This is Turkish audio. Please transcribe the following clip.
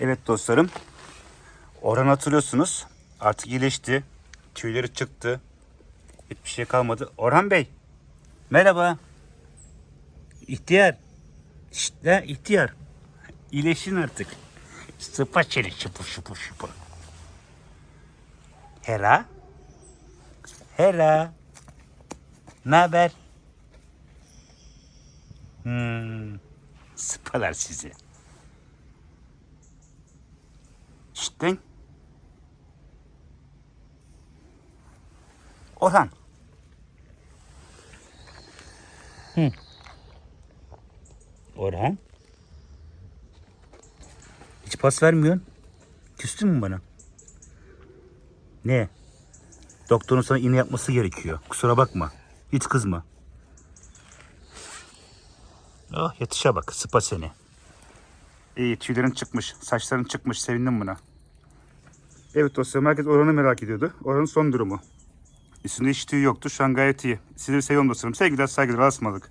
Evet dostlarım. Orhan hatırlıyorsunuz. Artık iyileşti. Tüyleri çıktı. Hiçbir şey kalmadı. Orhan Bey. Merhaba. İhtiyar. La ihtiyar. İyileşin artık. Sıpa çeli şıpır şıpır şıpır. Hera. Hera. Ne haber? Hmm. Sıpalar sizi. Lan. Orhan. Hı. Orhan. Hiç pas vermiyorsun. Küstün mü bana? Ne? Doktorun sana iğne yapması gerekiyor. Kusura bakma. Hiç kızma. Oh yatışa bak. Sıpa seni. İyi tüylerin çıkmış. Saçların çıkmış. Sevindim buna. Evet dostlarım herkes Orhan'ı merak ediyordu. Orhan'ın son durumu. Üstünde hiç tüy yoktu. Şu an gayet iyi. Sizi seviyorum dostlarım. Sevgiler saygılar. Asmalık.